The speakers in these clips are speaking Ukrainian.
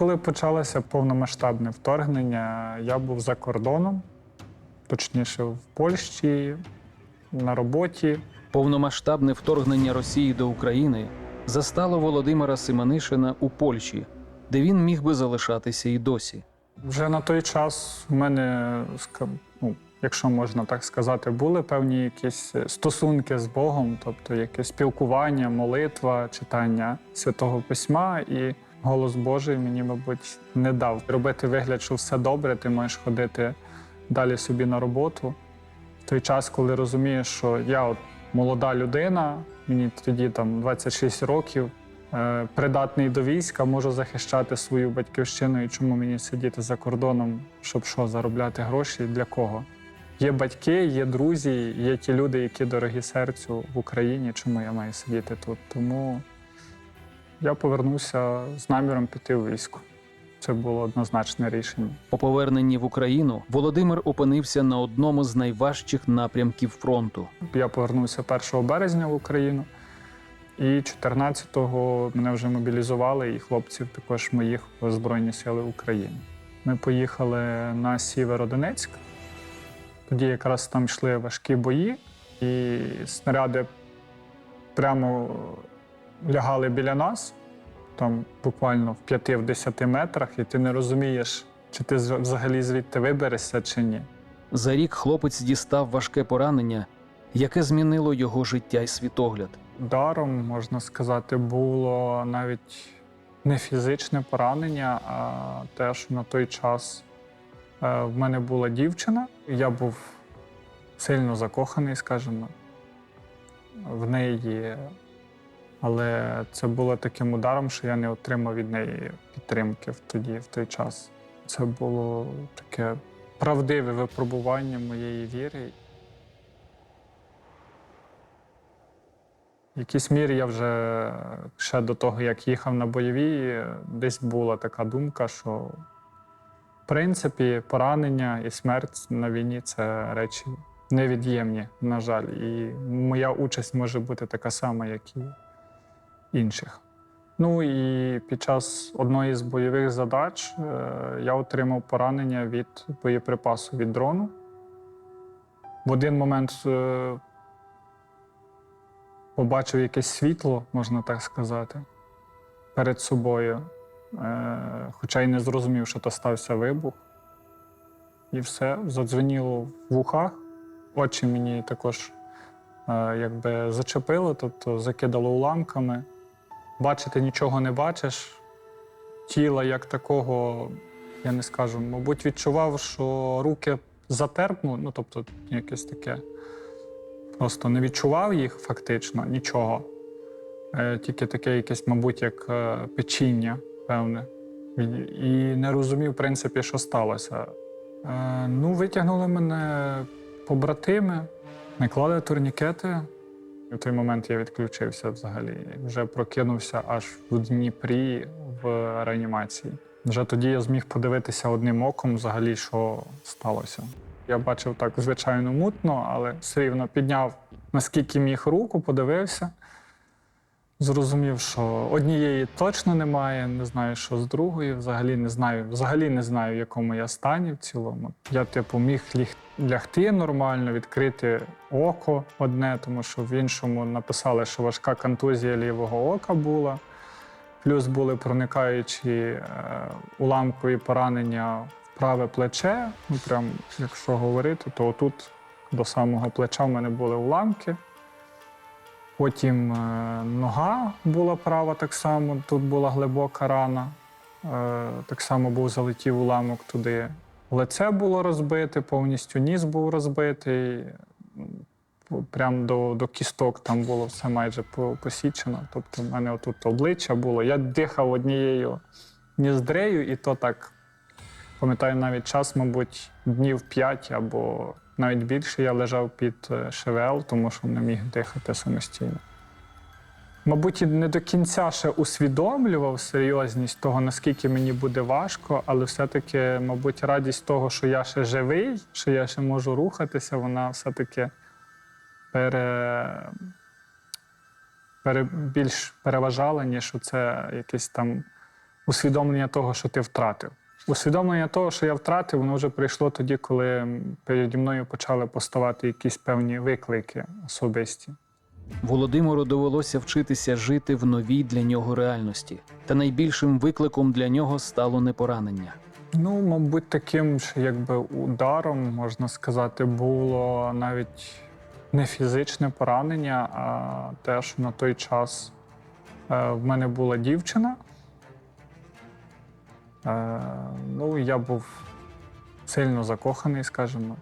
коли почалося повномасштабне вторгнення, я був за кордоном, точніше в Польщі, на роботі. Повномасштабне вторгнення Росії до України застало Володимира Симонишина у Польщі, де він міг би залишатися і досі. Вже на той час в мене, ну, якщо можна так сказати, були певні якісь стосунки з Богом, тобто якесь спілкування, молитва, читання святого письма. І голос Божий мені, мабуть, не дав робити вигляд, що все добре, ти маєш ходити далі собі на роботу. В той час, коли розумієш, що я от молода людина, мені тоді там 26 років, е, придатний до війська, можу захищати свою батьківщину і чому мені сидіти за кордоном, щоб що, заробляти гроші, для кого? Є батьки, є друзі, є ті люди, які дорогі серцю в Україні, чому я маю сидіти тут. Тому я повернувся з наміром піти в військо. Це було однозначне рішення. По поверненні в Україну Володимир опинився на одному з найважчих напрямків фронту. Я повернувся 1 березня в Україну, і 14-го мене вже мобілізували, і хлопців також моїх в Збройні Сили України. Ми поїхали на Сєвєродонецьк. Тоді якраз там йшли важкі бої, і снаряди прямо лягали біля нас, там буквально в 5-10 метрах, і ти не розумієш, чи ти взагалі звідти виберешся чи ні. За рік хлопець дістав важке поранення, яке змінило його життя і світогляд. Даром, можна сказати, було навіть не фізичне поранення, а те, що на той час е, в мене була дівчина. Я був сильно закоханий, скажімо, в неї. Але це було таким ударом, що я не отримав від неї підтримки в тоді, в той час. Це було таке правдиве випробування моєї віри. В якійсь мірі я вже ще до того, як їхав на бойові, десь була така думка, що в принципі поранення і смерть на війні це речі невід'ємні, на жаль. І моя участь може бути така сама, як і інших. Ну і під час одної з бойових задач е, я отримав поранення від боєприпасу від дрону. В один момент е, побачив якесь світло, можна так сказати, перед собою. Е, Хоча й не зрозумів, що то стався вибух. І все, задзвеніло в вухах. Очі мені також якби зачепило, тобто закидало уламками. Бачити нічого не бачиш. Тіла як такого, я не скажу, мабуть, відчував, що руки затерпну, ну тобто якесь таке. Просто не відчував їх фактично нічого. Е, Тільки таке якесь, мабуть, як е, печіння, певне. І- не розумів, в принципі, що сталося. Е, Ну, витягнули мене побратими, наклали турнікети. В той момент я відключився взагалі. Вже прокинувся аж в Дніпрі в реанімації. Вже тоді я зміг подивитися одним оком, взагалі, що сталося. Я бачив так, звичайно, мутно, але все рівно підняв наскільки міг руку, подивився. Зрозумів, що однієї точно немає, не знаю, що з другої. Взагалі не знаю, взагалі не знаю, в якому я стані в цілому. Я, типу, міг лягти нормально, відкрити око одне, тому що в іншому написали, що важка контузія лівого ока була. Плюс були проникаючі е, уламкові поранення в праве плече. Ну, прям, якщо говорити, то отут до самого плеча в мене були уламки. Потім е, нога була права так само, тут була глибока рана. Е, так само був залетів уламок туди. Лице було розбите, повністю ніс був розбитий. М, Прям до, до кісток там було все майже посічено. Тобто, в мене отут обличчя було. Я дихав однією ніздрею, і то так, пам'ятаю, навіть час, мабуть, днів 5 або навіть більше я лежав під е, ШВЛ, тому що не міг дихати самостійно. Мабуть, не до кінця ще усвідомлював серйозність того, наскільки мені буде важко, але все-таки, мабуть, радість того, що я ще живий, що я ще можу рухатися, вона все-таки пере... Пере... більш переважала, ніж це якесь там усвідомлення того, що ти втратив. Усвідомлення того, що я втратив, воно вже прийшло тоді, коли переді мною почали поставати якісь певні виклики особисті. Володимиру довелося вчитися жити в новій для нього реальності, та найбільшим викликом для нього стало не поранення. Ну, мабуть, таким ж якби ударом, можна сказати, було навіть не фізичне поранення, а те, що на той час е, в мене була дівчина. Е, ну, я був сильно закоханий, скажімо.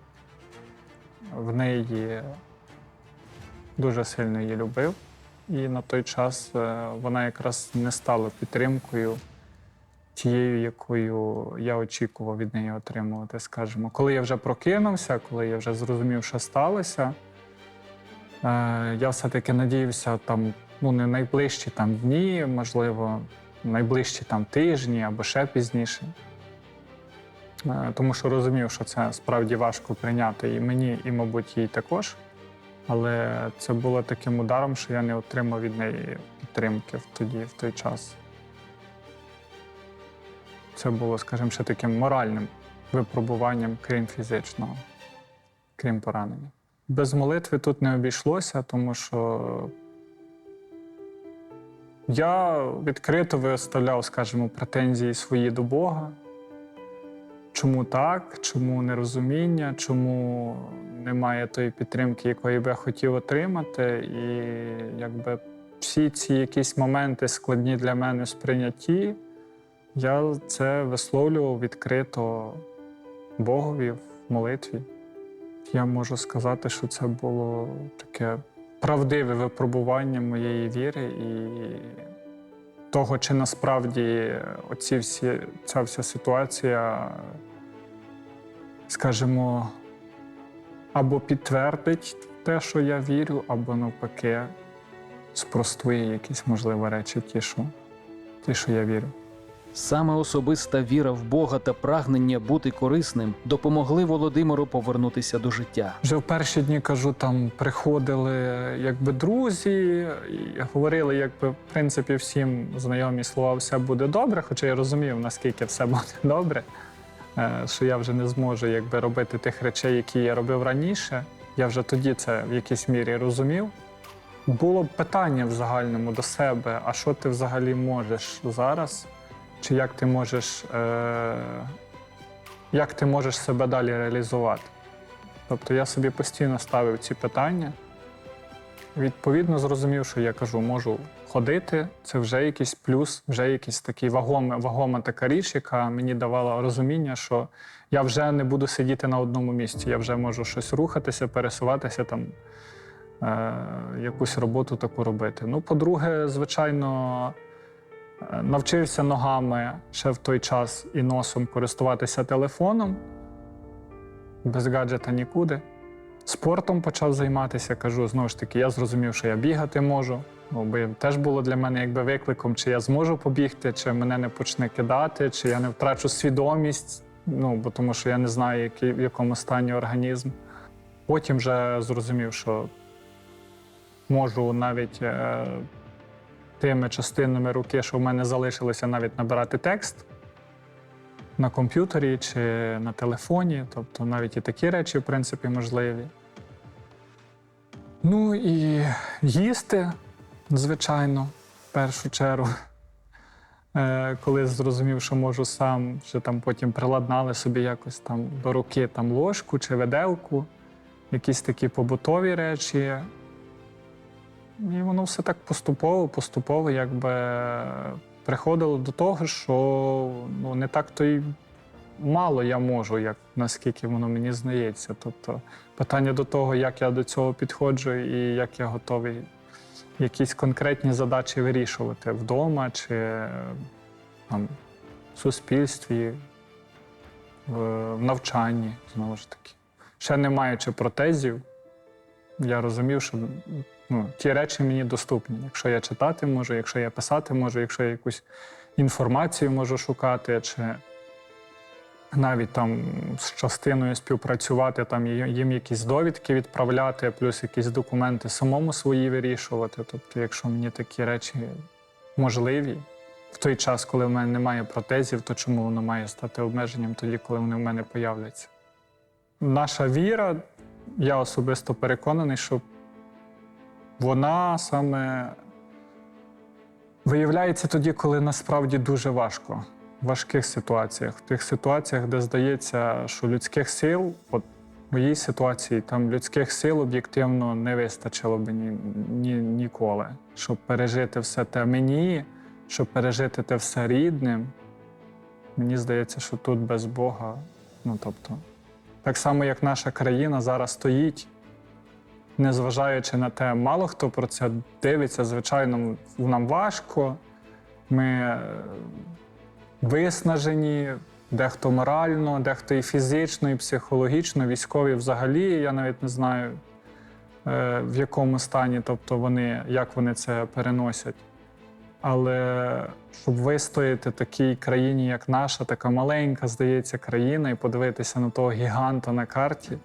В неї дуже сильно її любив. І на той час е, вона якраз не стала підтримкою тією, якою я очікував від неї отримувати, скажімо. Коли я вже прокинувся, коли я вже зрозумів, що сталося, е, я все-таки надіявся там, ну, не найближчі там дні, можливо, найближчі там тижні або ще пізніше. Е, Тому що розумів, що це справді важко прийняти і мені, і, мабуть, їй також. Але це було таким ударом, що я не отримав від неї підтримки тоді, в той час. Це було, скажімо, ще таким моральним випробуванням, крім фізичного, крім поранення. Без молитви тут не обійшлося, тому що я відкрито виставляв, скажімо, претензії свої до Бога. Чому так, чому нерозуміння, чому немає тої підтримки, якої би я хотів отримати. І якби всі ці якісь моменти складні для мене в сприйнятті, я це висловлював відкрито Богові в молитві. Я можу сказати, що це було таке правдиве випробування моєї віри і того, чи насправді оці всі, ця вся ситуація, скажімо, або підтвердить те, що я вірю, або навпаки, спростує якісь можливі речі, ті, що, ті, що я вірю. Саме особиста віра в Бога та прагнення бути корисним допомогли Володимиру повернутися до життя. Вже в перші дні кажу, там приходили якби друзі, і говорили, якби в принципі всім знайомі слова все буде добре, хоча я розумів, наскільки все буде добре, е, що я вже не зможу якби робити тих речей, які я робив раніше. Я вже тоді це в якійсь мірі розумів. Було питання в загальному до себе: а що ти взагалі можеш зараз? Чи як ти можеш, е- як ти можеш себе далі реалізувати? Тобто я собі постійно ставив ці питання. Відповідно, зрозумів, що я кажу, можу ходити, це вже якийсь плюс, вже якийсь такий вагома, вагома така річ, яка мені давала розуміння, що я вже не буду сидіти на одному місці, я вже можу щось рухатися, пересуватися там, е, якусь роботу таку робити. Ну, по-друге, звичайно, навчився ногами ще в той час і носом користуватися телефоном без гаджета нікуди. Спортом почав займатися, кажу, знову ж таки, я зрозумів, що я бігати можу. Ну, бо теж було для мене якби викликом, чи я зможу побігти, чи мене не почне кидати, чи я не втрачу свідомість, ну, бо тому що я не знаю, який, в якому стані організм. Потім вже зрозумів, що можу навіть е, тими частинами руки, що в мене залишилося, навіть набирати текст на комп'ютері чи на телефоні. Тобто навіть і такі речі, в принципі, можливі. Ну і їсти, звичайно, в першу чергу. Е, Коли зрозумів, що можу сам, вже там потім приладнали собі якось там до руки там ложку чи виделку, якісь такі побутові речі. І воно все так поступово, поступово якби приходило до того, що ну, не так то й мало я можу, як наскільки воно мені здається. Тобто питання до того, як я до цього підходжу і як я готовий якісь конкретні задачі вирішувати вдома чи там, в суспільстві, в навчанні, знову ж таки. Ще не маючи протезів, я розумів, що ну, ті речі мені доступні. Якщо я читати можу, якщо я писати можу, якщо я якусь інформацію можу шукати, чи навіть там з частиною співпрацювати, там їм якісь довідки відправляти, плюс якісь документи самому свої вирішувати. Тобто, якщо мені такі речі можливі, в той час, коли в мене немає протезів, то чому воно має стати обмеженням тоді, коли вони в мене появляться? Наша віра, я особисто переконаний, що вона саме виявляється тоді, коли насправді дуже важко. В важких ситуаціях, в тих ситуаціях, де здається, що людських сил, от в моїй ситуації, там людських сил об'єктивно не вистачило б ні, ні, ніколи, щоб пережити все те мені, щоб пережити те все рідним. Мені здається, що тут без Бога, ну тобто, так само, як наша країна зараз стоїть, незважаючи на те, мало хто про це дивиться, звичайно, нам важко. Ми е, виснажені, дехто морально, дехто і фізично, і психологічно, військові взагалі. Я навіть не знаю, е, в якому стані, тобто вони, як вони це переносять. Але щоб вистояти такій країні, як наша, така маленька, здається, країна, і подивитися на того гіганта на карті,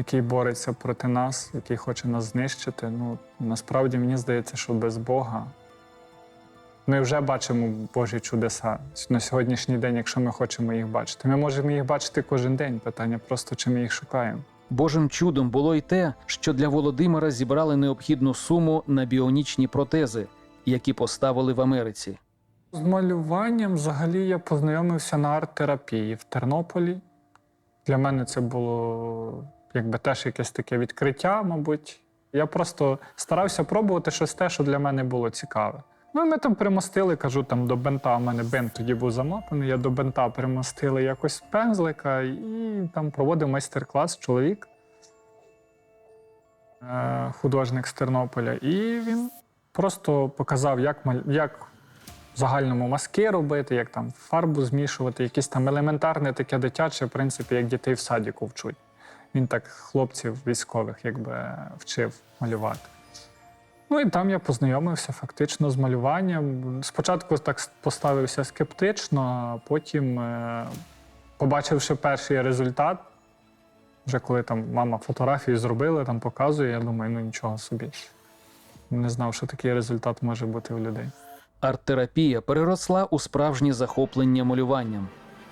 який бореться проти нас, який хоче нас знищити. Ну, насправді мені здається, що без Бога ми вже бачимо Божі чудеса на сьогоднішній день, якщо ми хочемо їх бачити. Ми можемо їх бачити кожен день. Питання просто, чи ми їх шукаємо. Божим чудом було й те, що для Володимира зібрали необхідну суму на біонічні протези, які поставили в Америці. З малюванням взагалі я познайомився на арт-терапії в Тернополі. Для мене це було якби теж якесь таке відкриття, мабуть. Я просто старався пробувати щось те, що для мене було цікаве. Ну, ми там примостили, кажу, там до бента. У мене бент тоді був замапаний. Я до бента примостили якось пензлика і там проводив майстер-клас чоловік, е, художник з Тернополя. І він просто показав, як, як в загальному маски робити, як там фарбу змішувати, якісь там елементарне таке дитяче, в принципі, як дітей в садіку вчуть. Він так хлопців військових якби вчив малювати. Ну і там я познайомився фактично з малюванням. Спочатку так поставився скептично, а потім, е, побачивши перший результат, вже коли там мама фотографії зробила, там показує, я думаю, ну нічого собі. Не знав, що такий результат може бути у людей. Арт-терапія переросла у справжнє захоплення малюванням.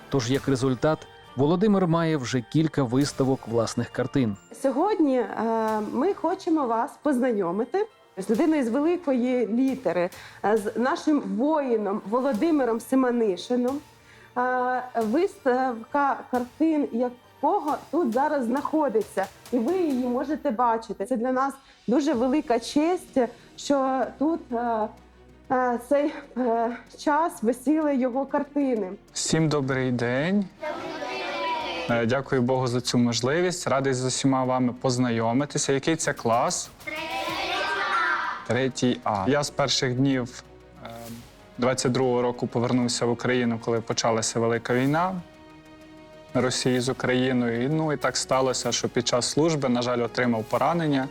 Тож, як результат, Володимир має вже кілька виставок власних картин. Сьогодні е, ми хочемо вас познайомити з людиною з великої літери, е, з нашим воїном Володимиром Симонишином. Е, Виставка картин, якого тут зараз знаходиться, і ви її можете бачити. Це для нас дуже велика честь, що тут цей час висіли його картини. Всім добрий день. Дякую Богу за цю можливість. Радий з усіма вами познайомитися. Який це клас? Третій А. Я з перших днів е, 22-го року повернувся в Україну, коли почалася велика війна Росії з Україною. Ну і так сталося, що під час служби, на жаль, отримав поранення.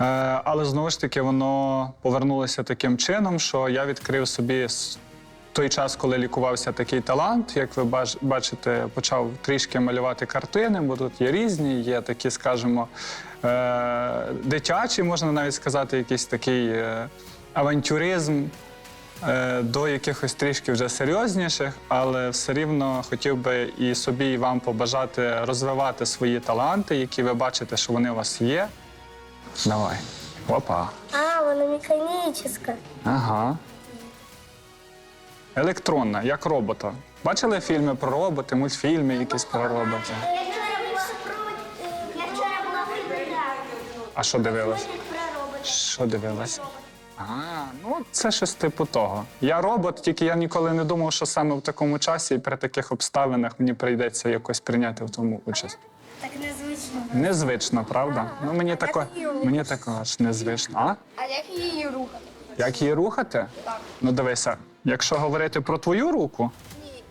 Е, Але знову ж таки воно повернулося таким чином, що я відкрив собі той час, коли лікувався такий талант, як ви бачите, почав трішки малювати картини, бо тут є різні, є такі, скажімо, е- дитячі, можна навіть сказати, якийсь такий е- авантюризм. е, До якихось трішки вже серйозніших, але все рівно хотів би і собі, і вам побажати розвивати свої таланти, які ви бачите, що вони у вас є. Давай. Опа. А, вона механічна. Ага. Електронна, як робота. Бачили фільми про роботи, мультфільми якісь про роботи? Я вчора була в А що дивилась? Що дивилась? А, ну це щось типу того. Я робот, тільки я ніколи не думав, що саме в такому часі і при таких обставинах мені прийдеться якось прийняти в тому участь. Так незвично. Незвично, правда? Ну мені тако, мені також незвично. А? А як її рухати? Як її рухати? Ну дивися, якщо говорити про твою руку,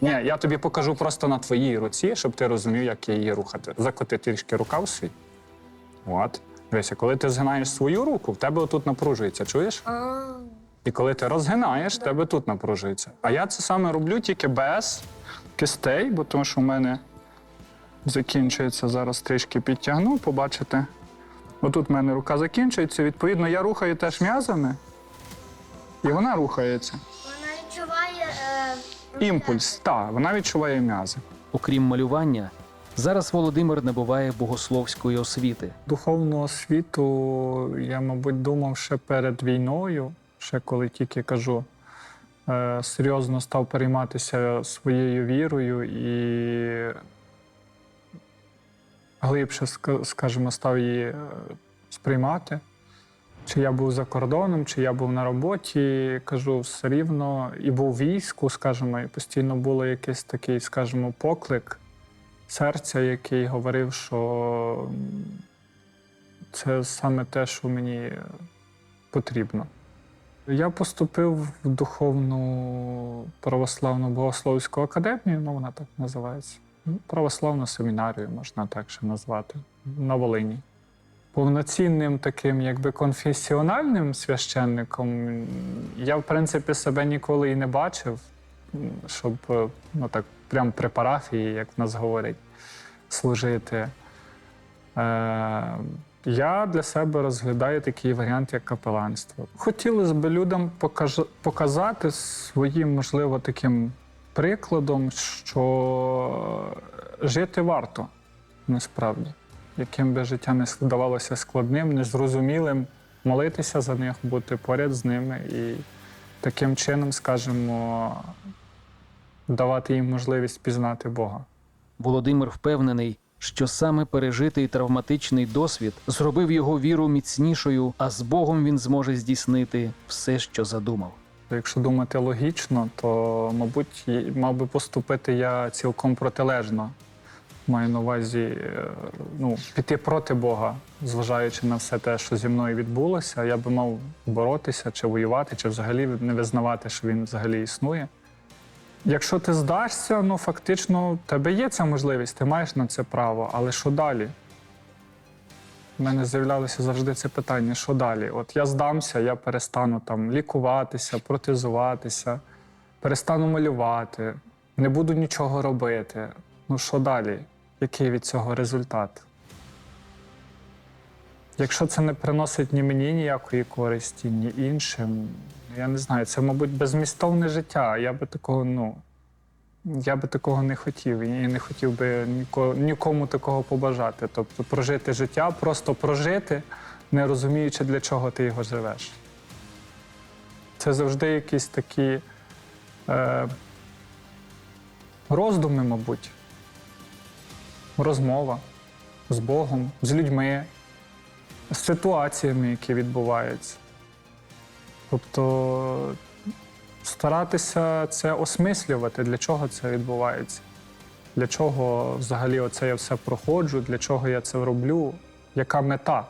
ні, я тобі покажу просто на твоїй руці, щоб ти розумів, як її рухати. Закоти трішки рукав свій. От. Дивися, коли ти згинаєш свою руку, в тебе отут напружується, чуєш? І коли ти розгинаєш, в тебе тут напружується. А я це саме роблю тільки без кистей, бо тому що в мене закінчується зараз трішки підтягну, побачите. Отут в мене рука закінчується. Відповідно, я рухаю теж м'язами, і вона рухається. Відчуває е, Імпульс, так, вона відчуває м'язи. Окрім малювання, зараз Володимир набуває богословської освіти. Духовну освіту я, мабуть, думав ще перед війною, ще коли тільки кажу, е, серйозно став перейматися своєю вірою і глибше, ска- скажімо, став її е, сприймати. Чи я був за кордоном, чи я був на роботі, кажу, все рівно, і був війську, скажімо, і постійно було якийсь такий, скажімо, поклик серця, який говорив, що це саме те, що мені потрібно. Я поступив в духовну православну богословську академію, ну вона так називається. Ну, Православну семінарію, можна так ще назвати, на Волині. Повноцінним таким, якби конфесіональним священником я, в принципі, себе ніколи і не бачив, щоб е, ну так, прям при парафії, як в нас говорять, служити. Е, я для себе розглядаю такий варіант, як капеланство. Хотілося б людям покаж- показати своїм, можливо, таким прикладом, що жити варто насправді, яким би життя не здавалося складним, незрозумілим, молитися за них, бути поряд з ними і таким чином, скажімо, давати їм можливість пізнати Бога. Володимир впевнений, що саме пережитий травматичний досвід зробив його віру міцнішою, а з Богом він зможе здійснити все, що задумав. Якщо думати логічно, то, мабуть, мав би поступити я цілком протилежно. Маю на увазі е, ну, піти проти Бога, зважаючи на все те, що зі мною відбулося, я би мав боротися чи воювати, чи взагалі не визнавати, що він взагалі існує. Якщо ти здашся, ну фактично в тебе є ця можливість, ти маєш на це право, але що далі? У мене з'являлося завжди це питання: що далі? От я здамся, я перестану там лікуватися, протезуватися, перестану малювати, не буду нічого робити. Ну що далі? Який від цього результат? Якщо це не приносить ні мені ніякої користі, ні іншим, я не знаю, це, мабуть, безмістовне життя. Я би такого, ну. Я би такого не хотів і не хотів би ніко- нікому такого побажати. Тобто прожити життя, просто прожити, не розуміючи, для чого ти його живеш. Це завжди якісь такі е, роздуми, мабуть, розмова з Богом, з людьми, з ситуаціями, які відбуваються. Тобто старатися це осмислювати, для чого це відбувається, для чого взагалі оце я все проходжу, для чого я це роблю, яка мета.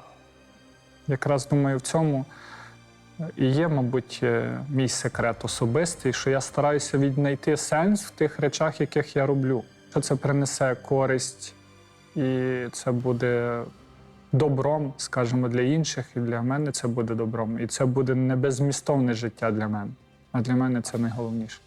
Якраз думаю, в цьому і є, мабуть, е, мій секрет особистий, що я стараюся віднайти сенс в тих речах, яких я роблю. Що це принесе користь, і це буде добром, скажімо, для інших, і для мене це буде добром. І це буде не безмістовне життя для мене. А для мене це найголовніше.